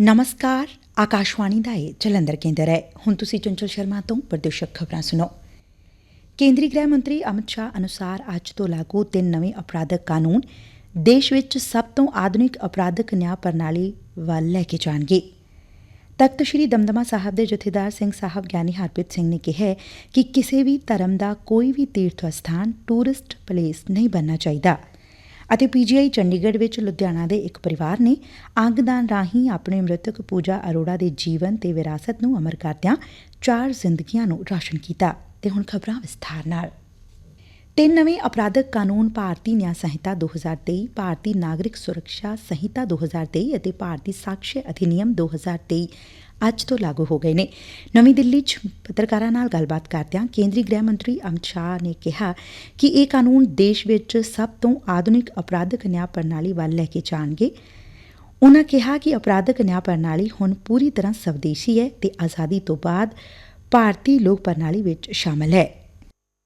ਨਮਸਕਾਰ ਆਕਾਸ਼ਵਾਣੀ ਦਾ ਇਹ ਜਲੰਧਰ ਕੇਂਦਰ ਹੈ ਹੁਣ ਤੁਸੀਂ ਚੰਚਲ ਸ਼ਰਮਾ ਤੋਂ ਪ੍ਰਦੇਸ਼ਕ ਖਬਰਾਂ ਸੁਣੋ ਕੇਂਦਰੀ ਗ੍ਰਹਿ ਮੰਤਰੀ ਅਮਿਤ ਸ਼ਾਹ ਅਨੁਸਾਰ ਅੱਜ ਤੋਂ ਲਾਗੂ ਤਿੰਨ ਨਵੇਂ ਅਪਰਾਧਕ ਕਾਨੂੰਨ ਦੇਸ਼ ਵਿੱਚ ਸਭ ਤੋਂ ਆਧੁਨਿਕ ਅਪਰਾਧਕ ਨਿਆਂ ਪ੍ਰਣਾਲੀ ਵੱਲ ਲੈ ਕੇ ਜਾਣਗੇ ਤਖਤ ਸ੍ਰੀ ਦਮਦਮਾ ਸਾਹਿਬ ਦੇ ਜਥੇਦਾਰ ਸਿੰਘ ਸਾਹਿਬ ਗਿਆਨੀ ਹਰਪ੍ਰੀਤ ਸਿੰਘ ਨੇ ਕਿਹਾ ਕਿ ਕਿਸੇ ਵੀ ਧਰਮ ਦਾ ਕੋਈ ਵੀ ਤੀਰਥ ਸਥਾਨ ਟੂਰਿਸਟ ਪਲੇਸ ਨਹੀਂ ਬਣਨਾ ਚਾਹੀਦਾ ਅਤੇ ਪੀਜੀਆਈ ਚੰਡੀਗੜ੍ਹ ਵਿੱਚ ਲੁਧਿਆਣਾ ਦੇ ਇੱਕ ਪਰਿਵਾਰ ਨੇ ਅੰਗਦਾਨ ਰਾਹੀਂ ਆਪਣੇ ਮ੍ਰਿਤਕ ਪੂਜਾ ਅਰੋੜਾ ਦੇ ਜੀਵਨ ਤੇ ਵਿਰਾਸਤ ਨੂੰ ਅਮਰ ਕਰਦਿਆਂ ਚਾਰ ਜ਼ਿੰਦਗੀਆਂ ਨੂੰ ਰੌਸ਼ਨ ਕੀਤਾ। ਤੇ ਹੁਣ ਖਬਰਾਂ ਵਿਸਥਾਰ ਨਾਲ। ਤਿੰਨ ਨਵੇਂ ਅਪਰਾਧਕ ਕਾਨੂੰਨ ਭਾਰਤੀ ਨਿਆਂ ਸੰਹਿਤਾ 2023 ਭਾਰਤੀ ਨਾਗਰਿਕ ਸੁਰੱਖਿਆ ਸੰਹਿਤਾ 2023 ਅਤੇ ਭਾਰਤੀ ਸਾਕਸ਼ੀ ਅਧਿਨਿਯਮ 2023 ਅੱਜ ਤੋਂ ਲਾਗੂ ਹੋ ਗਏ ਨੇ ਨਵੀਂ ਦਿੱਲੀ 'ਚ ਪੱਤਰਕਾਰਾਂ ਨਾਲ ਗੱਲਬਾਤ ਕਰਦਿਆਂ ਕੇਂਦਰੀ ਗ੍ਰਹਿ ਮੰਤਰੀ ਅਮਿਤ ਸ਼ਾਹ ਨੇ ਕਿਹਾ ਕਿ ਇਹ ਕਾਨੂੰਨ ਦੇਸ਼ ਵਿੱਚ ਸਭ ਤੋਂ ਆਧੁਨਿਕ ਅਪਰਾਧਕ ਨਿਆਂ ਪ੍ਰਣਾਲੀ ਵੱਲ ਲੈ ਕੇ ਜਾਣਗੇ ਉਨ੍ਹਾਂ ਕਿਹਾ ਕਿ ਅਪਰਾਧਕ ਨਿਆਂ ਪ੍ਰਣਾਲੀ ਹੁਣ ਪੂਰੀ ਤਰ੍ਹਾਂ ਸਵਦੇਸ਼ੀ ਹੈ ਤੇ ਆਜ਼ਾਦੀ ਤੋਂ ਬਾਅਦ ਭਾਰਤੀ ਲੋਕ ਪ੍ਰਣਾਲੀ ਵਿੱਚ ਸ਼ਾਮਲ ਹੈ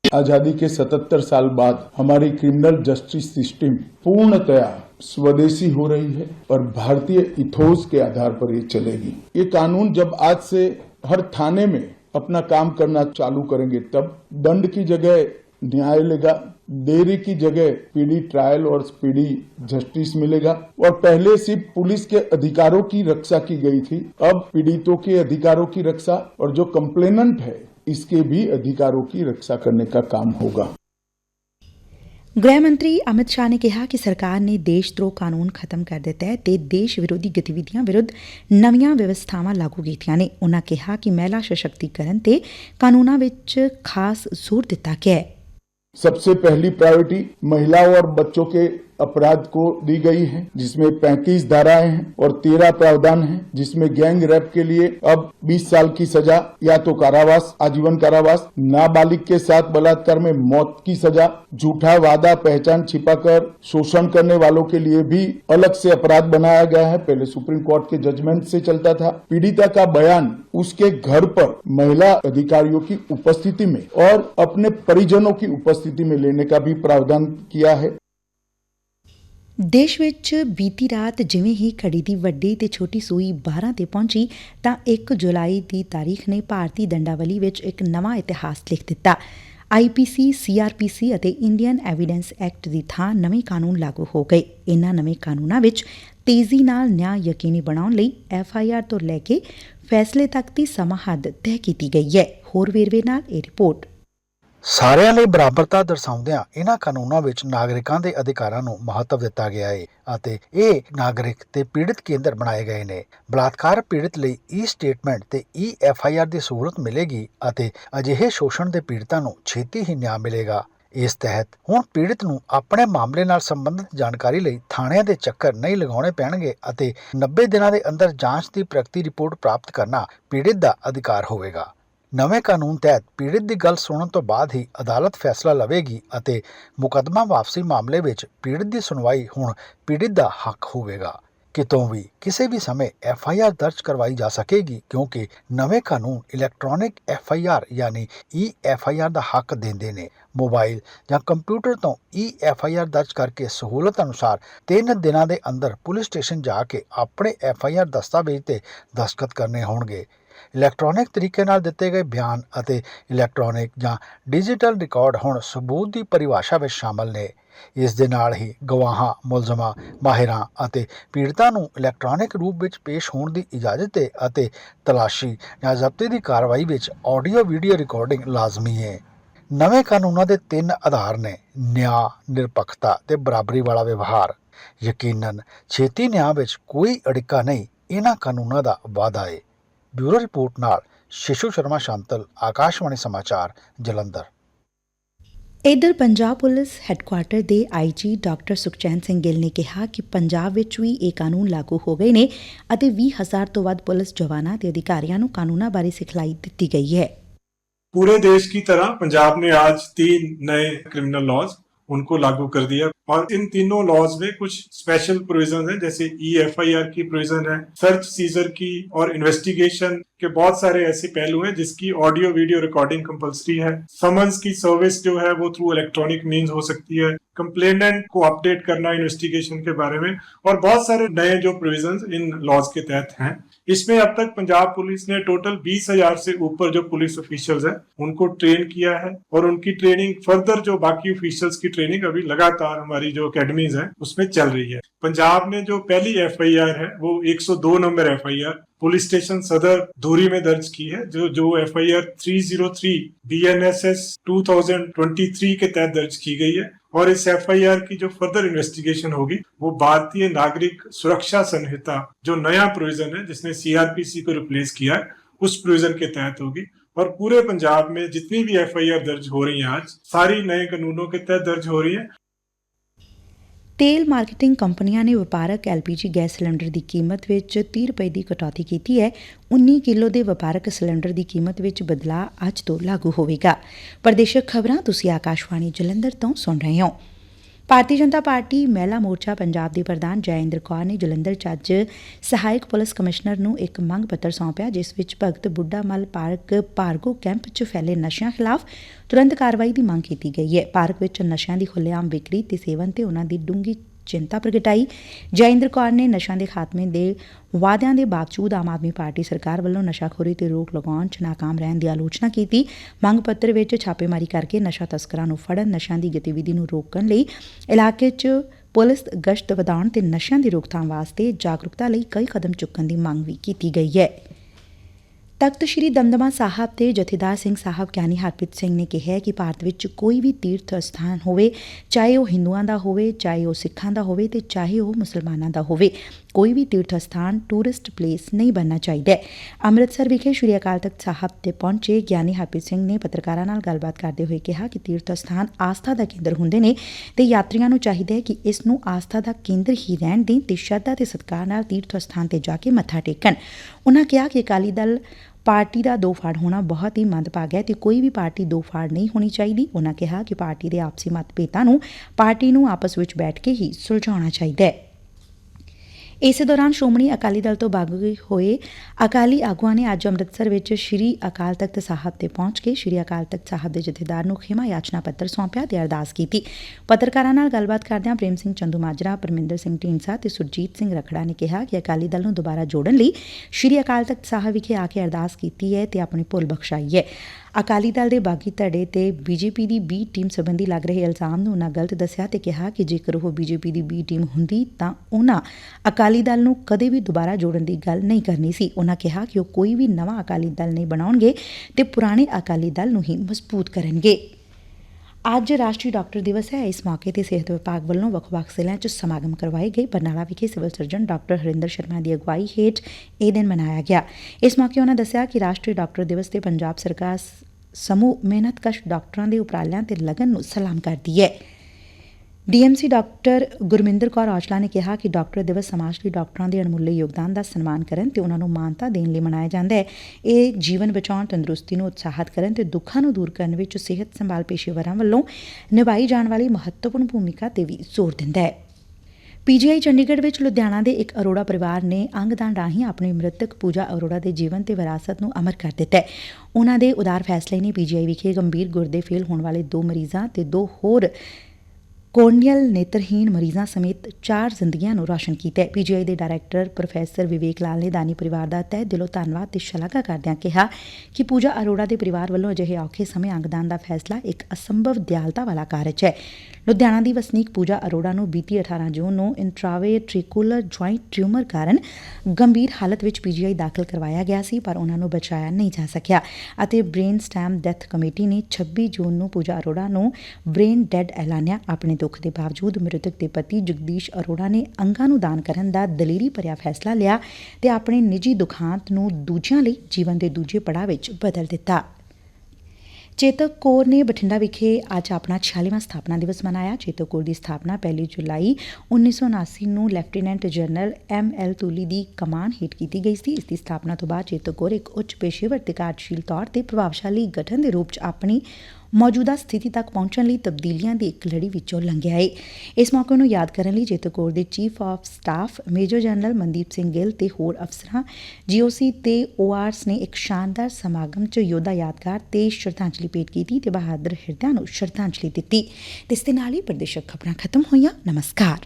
आजादी के 77 साल बाद हमारी क्रिमिनल जस्टिस सिस्टम पूर्णतया स्वदेशी हो रही है और भारतीय इथोस के आधार पर ये चलेगी। ये कानून जब आज से हर थाने में अपना काम करना चालू करेंगे, तब दंड की जगह न्याय लेगा, देरी की जगह पीडी ट्रायल और स्पीडी जस्टिस मिलेगा। और पहले सिर्फ़ पुलिस के अधिकारों की रक्षा की गई थी, अब पीड़ितों के अधिकारों की रक्षा और जो कंप्लेनेंट है, इसके भी अधिकारों की रक्षा करने का काम होगा। ਗ੍ਰਹਿ ਮੰਤਰੀ ਅਮਿਤ ਸ਼ਾਹ ਨੇ ਕਿਹਾ ਕਿ ਸਰਕਾਰ ਨੇ ਦੇਸ਼ ਧਰੋਹ ਕਾਨੂੰਨ ਖਤਮ ਕਰ ਦਿੱਤਾ ਹੈ ਤੇ ਦੇਸ਼ ਵਿਰੋਧੀ ਗਤੀਵਿਧੀਆਂ ਵਿਰੁੱਧ ਨਵੀਆਂ ਵਿਵਸਥਾਵਾਂ ਲਾਗੂ ਕੀਤੀਆਂ ਨੇ ਉਨ੍ਹਾਂ ਕਿਹਾ ਕਿ ਮਹਿਲਾ ਸਸ਼ਕਤੀਕਰਨ ਤੇ ਕਾਨੂੰਨਾਂ ਵਿੱਚ ਖਾਸ ਜ਼ੋਰ ਦਿੱਤਾ ਗਿਆ ਹੈ सबसे पहली प्रायोरिटी महिलाओं और बच्चों के अपराध को दी गई है, जिसमें 35 धाराएँ हैं और 13 प्रावधान हैं, जिसमें गैंग रेप के लिए अब 20 साल की सजा या तो कारावास, आजीवन कारावास, नाबालिग के साथ बलात्कार में मौत की सजा, झूठा वादा, पहचान छिपाकर शोषण करने वालों के लिए भी अलग से अपराध बनाया गया है। पहले सुप्रीम कोर्ट के जजमेंट से चलता था। पीड़िता का बयान उसके घर पर महिला अधिकारियों की उपस्थिति में और अपने परिजनों की उपस्थिति में लेने का भी प्रावधान किया है। ਦੇਸ਼ ਵਿੱਚ ਬੀਤੀ ਰਾਤ ਜਿਵੇਂ ਹੀ ਘੜੀ ਦੀ ਵੱਡੀ ਤੇ ਛੋਟੀ ਸੂਈ 12 ਤੇ ਪਹੁੰਚੀ, ਤਾਂ 1 ਜੁਲਾਈ ਦੀ ਤਾਰੀਖ ਨੇ ਭਾਰਤੀ ਦੰਡਾਵਲੀ ਵਿੱਚ ਇੱਕ ਨਵਾਂ ਇਤਿਹਾਸ ਲਿਖ ਦਿੱਤਾ। ਆਈਪੀਸੀ ਸੀਆਰਪੀਸੀ ਅਤੇ ਇੰਡੀਅਨ ਐਵੀਡੈਂਸ ਐਕਟ ਦੀ ਥਾਂ ਨਵੇਂ ਕਾਨੂੰਨ ਲਾਗੂ ਹੋ ਗਏ। ਇਨ੍ਹਾਂ ਨਵੇਂ ਕਾਨੂੰਨਾਂ ਵਿੱਚ ਤੇਜ਼ੀ ਨਾਲ ਨਿਆਂ ਯਕੀਨੀ ਬਣਾਉਣ ਲਈ ਐਫਆਈਆਰ ਤੋਂ ਲੈ ਕੇ ਫੈਸਲੇ ਤੱਕ ਦੀ ਸਮਾਂ ਹੱਦ ਤੈਅ ਕੀਤੀ ਗਈ ਹੈ। ਹੋਰ ਵੇਰਵੇ ਨਾਲ ਇਹ ਰਿਪੋਰਟ। ਸਾਰਿਆਂ ਲਈ ਬਰਾਬਰਤਾ ਦਰਸਾਉਂਦਿਆਂ ਇਹਨਾਂ ਕਾਨੂੰਨਾਂ ਵਿੱਚ ਨਾਗਰਿਕਾਂ ਦੇ ਅਧਿਕਾਰਾਂ ਨੂੰ ਮਹੱਤਵ ਦਿੱਤਾ ਗਿਆ ਹੈ ਅਤੇ ਇਹ ਨਾਗਰਿਕ ਤੇ ਪੀੜਤ ਕੇਂਦਰ ਬਣਾਏ ਗਏ ਨੇ। ਬਲਾਤਕਾਰ ਪੀੜਤ ਲਈ ਈ ਸਟੇਟਮੈਂਟ ਤੇ ਈ ਐਫ ਆਈ ਆਰ ਦੀ ਸਹੂਲਤ ਮਿਲੇਗੀ ਅਤੇ ਅਜਿਹੇ ਸ਼ੋਸ਼ਣ ਦੇ ਪੀੜਤਾਂ ਨੂੰ ਛੇਤੀ ਹੀ ਨਿਆਂ ਮਿਲੇਗਾ। ਇਸ ਤਹਿਤ ਹੁਣ ਪੀੜਤ ਨੂੰ ਆਪਣੇ ਮਾਮਲੇ ਨਾਲ ਸੰਬੰਧਿਤ ਜਾਣਕਾਰੀ ਲਈ ਥਾਣਿਆਂ ਦੇ ਚੱਕਰ ਨਹੀਂ ਲਗਾਉਣੇ ਪੈਣਗੇ ਅਤੇ 90 ਦਿਨਾਂ ਦੇ ਅੰਦਰ ਜਾਂਚ ਦੀ ਪ੍ਰਗਤੀ ਰਿਪੋਰਟ ਪ੍ਰਾਪਤ ਕਰਨਾ ਪੀੜਤ ਦਾ ਅਧਿਕਾਰ ਹੋਵੇਗਾ। ਨਵੇਂ ਕਾਨੂੰਨ ਤਹਿਤ ਪੀੜਤ ਦੀ ਗੱਲ ਸੁਣਨ ਤੋਂ ਬਾਅਦ ਹੀ ਅਦਾਲਤ ਫੈਸਲਾ ਲਵੇਗੀ ਅਤੇ ਮੁਕੱਦਮਾ ਵਾਪਸੀ ਮਾਮਲੇ ਵਿੱਚ ਪੀੜਤ ਦੀ ਸੁਣਵਾਈ ਹੁਣ ਪੀੜਤ ਦਾ ਹੱਕ ਹੋਵੇਗਾ। ਕਿਤੋਂ ਵੀ ਕਿਸੇ ਵੀ ਸਮੇਂ ਐਫ ਆਈ ਆਰ ਦਰਜ ਕਰਵਾਈ ਜਾ ਸਕੇਗੀ ਕਿਉਂਕਿ ਨਵੇਂ ਕਾਨੂੰਨ ਇਲੈਕਟ੍ਰੋਨਿਕ ਐਫ ਆਈ ਆਰ ਯਾਨੀ ਈ ਐਫ ਆਈ ਆਰ ਦਾ ਹੱਕ ਦਿੰਦੇ ਨੇ। ਮੋਬਾਈਲ ਜਾਂ ਕੰਪਿਊਟਰ ਤੋਂ ਈ ਐਫ ਆਈ ਆਰ ਦਰਜ ਕਰਕੇ ਸਹੂਲਤ ਅਨੁਸਾਰ 3 ਦਿਨਾਂ ਦੇ ਅੰਦਰ ਪੁਲਿਸ ਸਟੇਸ਼ਨ ਜਾ ਕੇ ਆਪਣੇ ਐਫ ਆਈ ਆਰ ਦਸਤਾਵੇਜ਼ ਤੇ ਦਸਤਖਤ ਕਰਨੇ ਹੋਣਗੇ। ਇਲੈਕਟ੍ਰੋਨਿਕ ਤਰੀਕੇ ਨਾਲ ਦਿੱਤੇ ਗਏ ਬਿਆਨ ਅਤੇ ਇਲੈਕਟ੍ਰੋਨਿਕ ਜਾਂ ਡਿਜੀਟਲ ਰਿਕਾਰਡ ਹੁਣ ਸਬੂਤ ਦੀ ਪਰਿਭਾਸ਼ਾ ਵਿੱਚ ਸ਼ਾਮਲ ਨੇ। ਇਸ ਦੇ ਨਾਲ ਹੀ ਗਵਾਹਾਂ, ਮੁਲਜ਼ਮਾਂ, ਮਾਹਿਰਾਂ ਅਤੇ ਪੀੜਤਾਂ ਨੂੰ ਇਲੈਕਟ੍ਰੋਨਿਕ ਰੂਪ ਵਿੱਚ ਪੇਸ਼ ਹੋਣ ਦੀ ਇਜਾਜ਼ਤ ਹੈ ਅਤੇ ਤਲਾਸ਼ੀ ਜਾਂ ਜ਼ਬਤੀ ਦੀ ਕਾਰਵਾਈ ਵਿੱਚ ਆਡੀਓ ਵੀਡੀਓ ਰਿਕਾਰਡਿੰਗ ਲਾਜ਼ਮੀ ਹੈ। ਨਵੇਂ ਕਾਨੂੰਨਾਂ ਦੇ ਤਿੰਨ ਆਧਾਰ ਨੇ, ਨਿਆਂ, ਨਿਰਪੱਖਤਾ ਤੇ ਬਰਾਬਰੀ ਵਾਲਾ ਵਿਵਹਾਰ। ਯਕੀਨਨ ਛੇਤੀ ਨਿਆਂ ਵਿੱਚ ਕੋਈ ਅੜਿੱਕਾ ਨਹੀਂ ਇਹਨਾਂ ਕਾਨੂੰਨਾਂ ਦਾ ਵਾਅਦਾ ਹੈ ਬਿਊਰੋ ਰਿਪੋਰਟ ਨਾਲ ਸ਼ਿਸ਼ੂ ਸ਼ਰਮਾ ਸ਼ਾਂਤਲ ਆਕਾਸ਼ਵਾਣੀ ਸਮਾਚਾਰ ਜਲੰਧਰ ਇਧਰ ਪੰਜਾਬ ਪੁਲਿਸ ਹੈੱਡਕੁਆਰਟਰ ਦੇ ਆਈਜੀ ਡਾਕਟਰ ਸੁਖਚੈਨ ਸਿੰਘ ਗਿੱਲ ਨੇ ਕਿਹਾ ਕਿ ਪੰਜਾਬ ਵਿੱਚ ਵੀ ਇਹ ਕਾਨੂੰਨ ਲਾਗੂ ਹੋ ਗਏ ਨੇ ਅਤੇ 20000 ਤੋਂ ਵੱਧ ਪੁਲਿਸ ਜਵਾਨਾਂ ਤੇ ਅਧਿਕਾਰੀਆਂ ਨੂੰ ਕਾਨੂੰਨਾਂ ਬਾਰੇ ਸਿਖਲਾਈ ਦਿੱਤੀ ਗਈ ਹੈ पूरे देश की तरह पंजाब ने आज तीन नए क्रिमिनल लॉज उनको लागू कर दिया। और इन तीनों लॉज में कुछ स्पेशल प्रोविज़न है, जैसे ई एफ़ आई आर की प्रोविज़न है सर्च सीजर की और इन्वेस्टिगेशन के बहुत सारे ऐसे पहलू हैं, जिसकी ऑडियो वीडियो रिकॉर्डिंग कंपलसरी है। समन्स की सर्विस जो है, वो थ्रू इलेक्ट्रॉनिक मीन हो सकती है। कंप्लेनेंट को अपडेट करना इन्वेस्टिगेशन के बारे में और बहुत सारे नए जो प्रोविजंस इन लॉज के तहत हैं। इसमें अब तक पंजाब पुलिस ने टोटल बीस हज़ार से ऊपर जो पुलिस ऑफिशियल्स हैं, उनको ट्रेन किया है और उनकी ट्रेनिंग फर्दर जो बाकी ऑफिशियल्स की ट्रेनिंग अभी लगातार हमारी जो अकेडमीज है, उसमें चल रही है। पंजाब ने जो पहली एफआईआर है, वो 102 नंबर एफआईआर पुलिस स्टेशन सदर धूरी में दर्ज की है, जो जो F I R three zero three B N S S two thousand twenty three के तहत दर्ज की गई है। और इस एफ आई आर की जो फर्दर इन्वेस्टिगेशन होगी वो भारतीय नागरिक सुरक्षा संहिता जो नया प्रोविजन है जिसने सीआरपीसी को रिप्लेस किया है उस प्रोविजन के तहत होगी और पूरे पंजाब में जितनी भी एफ आई आर दर्ज हो रही है आज सारी नए कानूनों के तहत दर्ज हो रही है ਤੇਲ ਮਾਰਕੀਟਿੰਗ ਕੰਪਨੀਆਂ ਨੇ ਵਪਾਰਕ ਐਲਪੀਜੀ ਗੈਸ ਸਿਲੰਡਰ ਦੀ ਕੀਮਤ ਵਿੱਚ 30 ਰੁਪਏ ਦੀ ਕਟੌਤੀ ਕੀਤੀ ਹੈ। 19 ਕਿਲੋ ਦੇ ਵਪਾਰਕ ਸਿਲੰਡਰ ਦੀ ਕੀਮਤ ਵਿੱਚ ਬਦਲਾਅ ਅੱਜ ਤੋਂ ਲਾਗੂ ਹੋਵੇਗਾ। ਪ੍ਰਦੇਸ਼ਕ ਖਬਰਾਂ ਤੁਸੀਂ ਆਕਾਸ਼ਵਾਣੀ ਜਲੰਧਰ ਤੋਂ ਸੁਣ ਰਹੇ ਹੋ। ਭਾਰਤੀ ਜਨਤਾ ਪਾਰਟੀ ਮਹਿਲਾ ਮੋਰਚਾ ਪੰਜਾਬ ਦੀ ਪ੍ਰਧਾਨ ਜੈਇੰਦਰ ਕੌਰ ਨੇ ਜਲੰਧਰ 'ਚ ਅੱਜ ਸਹਾਇਕ ਪੁਲਿਸ ਕਮਿਸ਼ਨਰ ਨੂੰ ਇੱਕ ਮੰਗ ਪੱਤਰ ਸੌਂਪਿਆ, ਜਿਸ ਵਿੱਚ ਭਗਤ ਬੁੱਢਾ ਮੱਲ ਪਾਰਕ ਭਾਰਗੋ ਕੈਂਪ 'ਚ ਫੈਲੇ ਨਸ਼ਿਆਂ ਖਿਲਾਫ ਤੁਰੰਤ ਕਾਰਵਾਈ ਦੀ ਮੰਗ ਕੀਤੀ ਗਈ ਹੈ। ਪਾਰਕ ਵਿੱਚ ਨਸ਼ਿਆਂ ਦੀ ਖੁੱਲ੍ਹੇਆਮ ਵਿਕਰੀ ਤੇ ਸੇਵਨ ਤੇ ਉਨ੍ਹਾਂ ਦੀ ਡੂੰਘੀ ਚਿੰਤਾ ਪ੍ਰਗਟਾਈ ਜੈਇੰਦਰ ਕੌਰ ਨੇ ਨਸ਼ਿਆਂ ਦੇ ਖਾਤਮੇ ਦੇ ਵਾਅਦਿਆਂ ਦੇ ਬਾਵਜੂਦ ਆਮ ਆਦਮੀ ਪਾਰਟੀ ਸਰਕਾਰ ਵੱਲੋਂ ਨਸ਼ਾਖੋਰੀ ਤੇ ਰੋਕ ਲਗਾਉਣ 'ਚ ਨਾਕਾਮ ਰਹਿਣ ਦੀ ਆਲੋਚਨਾ ਕੀਤੀ। ਮੰਗ ਪੱਤਰ ਵਿੱਚ ਛਾਪੇਮਾਰੀ ਕਰਕੇ ਨਸ਼ਾ ਤਸਕਰਾਂ ਨੂੰ ਫੜਨ, ਨਸ਼ਿਆਂ ਦੀ ਗਤੀਵਿਧੀ ਨੂੰ ਰੋਕਣ ਲਈ ਇਲਾਕੇ 'ਚ ਪੁਲਿਸ ਗਸ਼ਤ ਵਧਾਉਣ ਤੇ ਨਸ਼ਿਆਂ ਦੀ ਰੋਕਥਾਮ ਵਾਸਤੇ ਜਾਗਰੂਕਤਾ ਲਈ ਕਈ ਕਦਮ ਚੁੱਕਣ ਦੀ ਮੰਗ ਵੀ ਕੀਤੀ ਗਈ ਹੈ। ਤਖਤ ਸ੍ਰੀ ਦਮਦਮਾ ਸਾਹਿਬ ਤੇ ਜਥੇਦਾਰ ਸਿੰਘ ਸਾਹਿਬ ਗਿਆਨੀ ਹਰਪ੍ਰੀਤ ਸਿੰਘ ਨੇ ਕਿਹਾ ਕਿ ਭਾਰਤ ਵਿੱਚ ਕੋਈ ਵੀ ਤੀਰਥ ਸਥਾਨ ਹੋਵੇ, ਚਾਹੇ ਉਹ ਹਿੰਦੂਆਂ ਦਾ ਹੋਵੇ, ਚਾਹੇ ਉਹ ਸਿੱਖਾਂ ਦਾ ਹੋਵੇ ਤੇ ਚਾਹੇ ਉਹ ਮੁਸਲਮਾਨਾਂ ਦਾ ਹੋਵੇ, ਕੋਈ ਵੀ ਤੀਰਥ ਸਥਾਨ ਟੂਰਿਸਟ ਪਲੇਸ ਨਹੀਂ ਬਣਨਾ ਚਾਹੀਦਾ ਅੰਮ੍ਰਿਤਸਰ ਵਿਖੇ ਸ੍ਰੀ ਅਕਾਲ ਤਖਤ ਸਾਹਿਬ ਤੇ ਪਹੁੰਚੇ ਗਿਆਨੀ ਹਰਪ੍ਰੀਤ ਸਿੰਘ ਨੇ ਪੱਤਰਕਾਰਾਂ ਨਾਲ ਗੱਲਬਾਤ ਕਰਦੇ ਹੋਏ ਕਿਹਾ ਕਿ ਤੀਰਥ ਸਥਾਨ ਆਸਥਾ ਦਾ ਕੇਂਦਰ ਹੁੰਦੇ ਨੇ ਤੇ ਯਾਤਰੀਆਂ ਨੂੰ ਚਾਹੀਦਾ ਹੈ ਕਿ ਇਸ ਨੂੰ ਆਸਥਾ ਦਾ ਕੇਂਦਰ ਹੀ ਰਹਿਣ ਦੇਣ ਤੇ ਸ਼ਰਧਾ ਤੇ ਸਤਿਕਾਰ ਨਾਲ ਤੀਰਥ ਸਥਾਨ ਤੇ ਜਾ ਕੇ ਮੱਥਾ ਟੇਕਣ। ਉਨ੍ਹਾਂ ਕਿਹਾ ਕਿ ਅਕਾਲੀ ਦਲ ਪਾਰਟੀ ਦਾ ਦੋ ਫਾੜ ਹੋਣਾ ਬਹੁਤ ਹੀ ਮੰਦਭਾਗ ਹੈ ਤੇ ਕੋਈ ਵੀ ਪਾਰਟੀ ਦੋ ਫਾੜ ਨਹੀਂ ਹੋਣੀ ਚਾਹੀਦੀ। ਉਨ੍ਹਾਂ ਕਿਹਾ ਕਿ ਪਾਰਟੀ ਦੇ ਆਪਸੀ ਮਤਭੇਦਾਂ ਨੂੰ ਪਾਰਟੀ ਨੂੰ ਆਪਸ ਵਿੱਚ ਬੈਠ ਕੇ ਹੀ ਸੁਲਝਾਉਣਾ ਚਾਹੀਦਾ ਹੈ। ਇਸੇ ਦੌਰਾਨ ਸ਼੍ਰੋਮਣੀ ਅਕਾਲੀ ਦਲ ਤੋਂ ਬਾਗੀ ਹੋਏ ਅਕਾਲੀ ਆਗੂਆਂ ਨੇ ਅੱਜ ਅੰਮ੍ਰਿਤਸਰ ਵਿੱਚ ਸ਼੍ਰੀ ਅਕਾਲ ਤਖਤ ਸਾਹਿਬ ਤੇ ਪਹੁੰਚ ਕੇ ਸ਼੍ਰੀ ਅਕਾਲ ਤਖਤ ਸਾਹਿਬ ਦੇ ਜਥੇਦਾਰ ਨੂੰ ਖਿਮਾ ਯਾਚਨਾ ਪੱਤਰ ਸੌਂਪਿਆ ਤੇ ਅਰਦਾਸ ਕੀਤੀ। ਪੱਤਰਕਾਰਾਂ ਨਾਲ ਗੱਲਬਾਤ ਕਰਦਿਆਂ ਪ੍ਰੇਮ ਸਿੰਘ ਚੰਦੂ ਮਾਜਰਾ, ਪਰਮਿੰਦਰ ਸਿੰਘ ਢੀਂਡਸਾ ਤੇ ਸੁਰਜੀਤ ਸਿੰਘ ਰਖੜਾ ਨੇ ਕਿਹਾ ਕਿ ਅਕਾਲੀ ਦਲ ਨੂੰ ਦੁਬਾਰਾ ਜੋੜਨ ਲਈ ਸ਼੍ਰੀ ਅਕਾਲ ਤਖਤ ਸਾਹਿਬ ਵਿਖੇ ਆ ਕੇ ਅਰਦਾਸ ਕੀਤੀ ਹੈ ਤੇ ਆਪਣੀ ਭੁੱਲ ਬਖਸ਼ਾਈ ਹੈ। ਅਕਾਲੀ ਦਲ ਦੇ ਬਾਗੀ ਧੜੇ ਤੇ ਬੀਜੇਪੀ ਦੀ ਬੀ ਟੀਮ ਸਬੰਧੀ ਲੱਗ ਰਹੇ ਇਲਜ਼ਾਮ ਨੂੰ ਉਨ੍ਹਾਂ ਗਲਤ ਦੱਸਿਆ ਤੇ ਕਿਹਾ ਕਿ ਜੇਕਰ ਉਹ ਬੀਜੇਪੀ ਦੀ ਬੀ ਟੀਮ ਹੁੰਦੀ ਤਾਂ ਉਨ੍ਹਾਂ ਅਕਾਲੀ ਦਲ ਨੂੰ ਕਦੇ ਵੀ ਦੁਬਾਰਾ ਜੋੜਨ ਦੀ ਗੱਲ ਨਹੀਂ ਕਰਨੀ ਸੀ। ਉਹਨਾਂ ਕਿਹਾ ਕਿ ਉਹ ਕੋਈ ਵੀ ਨਵਾਂ ਅਕਾਲੀ ਦਲ ਨਹੀਂ ਬਣਾਉਣਗੇ ਤੇ ਪੁਰਾਣੇ ਅਕਾਲੀ ਦਲ ਨੂੰ ਹੀ ਮਜ਼ਬੂਤ ਕਰਨਗੇ। ਅੱਜ ਰਾਸ਼ਟਰੀ ਡਾਕਟਰ ਦਿਵਸ ਹੈ। ਇਸ ਮੌਕੇ ਤੇ ਸਿਹਤ ਵਿਭਾਗ ਵੱਲੋਂ ਵੱਖ-ਵੱਖ ਜ਼ਿਲ੍ਹਿਆਂ 'ਚ ਸਮਾਗਮ ਕਰਵਾਏ ਗਏ। ਬਰਨਾਲਾ ਵਿਖੇ civil surgeon doctor Harinder Sharma ਦੀ ਅਗਵਾਈ ਹੇਠ ਇਹ ਦਿਨ ਮਨਾਇਆ ਗਿਆ। ਇਸ ਮੌਕੇ ਉਹਨਾਂ ਦੱਸਿਆ ਕਿ ਰਾਸ਼ਟਰੀ ਡਾਕਟਰ ਦਿਵਸ ਤੇ ਪੰਜਾਬ ਸਰਕਾਰ ਸਮੂਹ ਮਿਹਨਤਕਸ਼ ਡਾਕਟਰਾਂ ਦੇ ਉਪਰਾਲਿਆਂ ਤੇ ਲਗਨ ਨੂੰ ਸਲਾਮ ਕਰਦੀ ਹੈ। ਡੀਐਮਸੀ ਡਾਕਟਰ ਗੁਰਮਿੰਦਰ ਕੌਰ ਔਜਲਾ ਨੇ ਕਿਹਾ ਕਿ ਡਾਕਟਰ ਦਿਵਸ ਸਮਾਜ ਲਈ ਡਾਕਟਰਾਂ ਦੇ ਅਣਮੁੱਲੇ ਯੋਗਦਾਨ ਦਾ ਸਨਮਾਨ ਕਰਨ ਤੇ ਉਹਨਾਂ ਨੂੰ ਮਾਨਤਾ ਦੇਣ ਲਈ ਮਨਾਇਆ ਜਾਂਦਾ ਹੈ। ਇਹ ਜੀਵਨ ਬਚਾਉਣ, ਤੰਦਰੁਸਤੀ ਨੂੰ ਉਤਸ਼ਾਹਿਤ ਕਰਨ ਤੇ ਦੁੱਖਾਂ ਨੂੰ ਦੂਰ ਕਰਨ ਵਿੱਚ ਸਿਹਤ ਸੰਭਾਲ ਪੇਸ਼ੇਵਰਾਂ ਵੱਲੋਂ ਨਿਭਾਈ ਜਾਣ ਵਾਲੀ ਮਹੱਤਵਪੂਰਨ ਭੂਮਿਕਾ ਤੇ ਵੀ ਜ਼ੋਰ ਦਿੰਦਾ ਹੈ। ਪੀਜੀਆਈ ਚੰਡੀਗੜ੍ਹ ਵਿੱਚ ਲੁਧਿਆਣਾ ਦੇ ਇੱਕ ਅਰੋੜਾ ਪਰਿਵਾਰ ਨੇ ਅੰਗਦਾਨ ਰਾਹੀਂ ਆਪਣੀ ਮ੍ਰਿਤਕ ਪੂਜਾ ਅਰੋੜਾ ਦੇ ਜੀਵਨ ਤੇ ਵਿਰਾਸਤ ਨੂੰ ਅਮਰ ਕਰ ਦਿੱਤਾ ਹੈ। ਉਹਨਾਂ ਦੇ ਉਦਾਰ ਫੈਸਲੇ ਨੇ ਪੀਜੀਆਈ ਵਿਖੇ ਗੰਭੀਰ ਗੁਰਦੇ ਫੇਲ ਹੋਣ ਵਾਲੇ ਦੋ ਮਰੀਜ਼ਾਂ ਤੇ ਦੋ ਹੋਰ ਕੋਰਨੀਅਲ ਨੇਤਰਹੀਣ ਮਰੀਜ਼ਾਂ ਸਮੇਤ ਚਾਰ ਜ਼ਿੰਦਗੀਆਂ ਨੂੰ ਰੌਸ਼ਨ ਕੀਤਾ ਹੈ। ਪੀਜੀਆਈ ਦੇ ਡਾਇਰੈਕਟਰ ਪ੍ਰੋਫੈਸਰ ਵਿਵੇਕ ਲਾਲ ਨੇ ਦਾਨੀ ਪਰਿਵਾਰ ਦਾ ਤਹਿ ਦਿਲੋਂ ਧੰਨਵਾਦ ਤੇ ਸ਼ਲਾਘਾ ਕਰਦਿਆਂ ਕਿਹਾ ਕਿ ਪੂਜਾ ਅਰੋੜਾ ਦੇ ਪਰਿਵਾਰ ਵੱਲੋਂ ਅਜਿਹੇ ਔਖੇ ਸਮੇਂ ਅੰਗਦਾਨ ਦਾ ਫੈਸਲਾ ਇੱਕ ਅਸੰਭਵ ਦਿਆਲਤਾ ਵਾਲਾ ਕਾਰਜ ਹੈ। ਲੁਧਿਆਣਾ ਦੀ ਵਸਨੀਕ ਪੂਜਾ ਅਰੋੜਾ ਨੂੰ ਬੀਤੀ 18 ਜੂਨ ਨੂੰ ਇੰਟਰਾਵੇ ਟ੍ਰੀਕੂਲਰ ਜੁਆਇੰਟ ਟਿਊਮਰ ਕਾਰਨ ਗੰਭੀਰ ਹਾਲਤ ਵਿੱਚ ਪੀਜੀਆਈ ਦਾਖਲ ਕਰਵਾਇਆ ਗਿਆ ਸੀ, ਪਰ ਉਹਨਾਂ ਨੂੰ ਬਚਾਇਆ ਨਹੀਂ ਜਾ ਸਕਿਆ ਅਤੇ ਬ੍ਰੇਨ ਸਟੈਮ ਡੈਥ ਕਮੇਟੀ ਨੇ 26 ਜੂਨ ਨੂੰ ਪੂਜਾ ਅਰੋੜਾ ਨੂੰ ਬ੍ਰੇਨ ਡੈਡ ਐਲਾਨਿਆ ਆਪਣੇ ਦੁੱਖ ਦੇ ਬਾਵਜੂਦ ਮ੍ਰਿਤਕ ਦੇ ਪਤੀ ਜਗਦੀਸ਼ ਅਰੋੜਾ ਨੇ ਅੰਗਾਂ ਨੂੰ ਦਾਨ ਕਰਨ ਦਾ ਦਲੇਰੀ ਭਰਿਆ ਫੈਸਲਾ ਲਿਆ ਤੇ ਆਪਣੇ ਨਿੱਜੀ ਦੁਖਾਂਤ ਨੂੰ ਦੂਜਿਆਂ ਲਈ ਜੀਵਨ ਦੇ ਦੂਜੇ ਪੜਾਅ ਵਿੱਚ ਬਦਲ ਦਿੱਤਾ। ਚੇਤਕ ਕੌਰ ਨੇ ਬਠਿੰਡਾ ਵਿਖੇ ਅੱਜ ਆਪਣਾ 46ਵਾਂ ਸਥਾਪਨਾ ਦਿਵਸ ਮਨਾਇਆ। ਚੇਤਕ ਕੌਰ ਦੀ ਸਥਾਪਨਾ 1 ਜੁਲਾਈ 1979 ਨੂੰ lieutenant general M L Tuli ਦੀ ਕਮਾਨ ਹੇਠ ਕੀਤੀ ਗਈ ਸੀ। ਇਸ ਦੀ ਸਥਾਪਨਾ ਤੋਂ ਬਾਅਦ ਚੇਤਕ ਕੌਰ ਇੱਕ ਉੱਚ ਪੇਸ਼ੇਵਰ ਤੇ ਕਾਰਜਸ਼ੀਲ ਤੌਰ ਤੇ ਪ੍ਰਭਾਵਸ਼ਾਲੀ ਗਠਨ ਦੇ ਰੂਪ 'ਚ ਆਪਣੀ ਮੌਜੂਦਾ ਸਥਿਤੀ ਤੱਕ ਪਹੁੰਚਣ ਲਈ ਤਬਦੀਲੀਆਂ ਦੀ ਇੱਕ ਲੜੀ ਵਿੱਚੋਂ ਲੰਘਿਆ ਏ। ਇਸ ਮੌਕੇ ਨੂੰ ਯਾਦ ਕਰਨ ਲਈ ਜੇਤੂ ਕੋਰ ਦੇ chief of staff, major general Mandeep Singh Gill ਤੇ ਹੋਰ ਅਫਸਰਾਂ ਜੀਓਸੀ ਤੇ ਓਆਰਸ ਨੇ ਇੱਕ ਸ਼ਾਨਦਾਰ ਸਮਾਗਮ 'ਚ ਯੋਧਾ ਯਾਦਗਾਰ ਤੇ ਸ਼ਰਧਾਂਜਲੀ ਭੇਟ ਕੀਤੀ ਤੇ ਬਹਾਦਰ ਹਿਰਦਿਆਂ ਨੂੰ ਸ਼ਰਧਾਂਜਲੀ ਦਿੱਤੀ। ਤੇ ਇਸ ਦੇ ਨਾਲ ਹੀ ਪ੍ਰਦੇਸ਼ਕ ਖਬਰਾਂ ਖਤਮ ਹੋਈਆਂ। ਨਮਸਕਾਰ।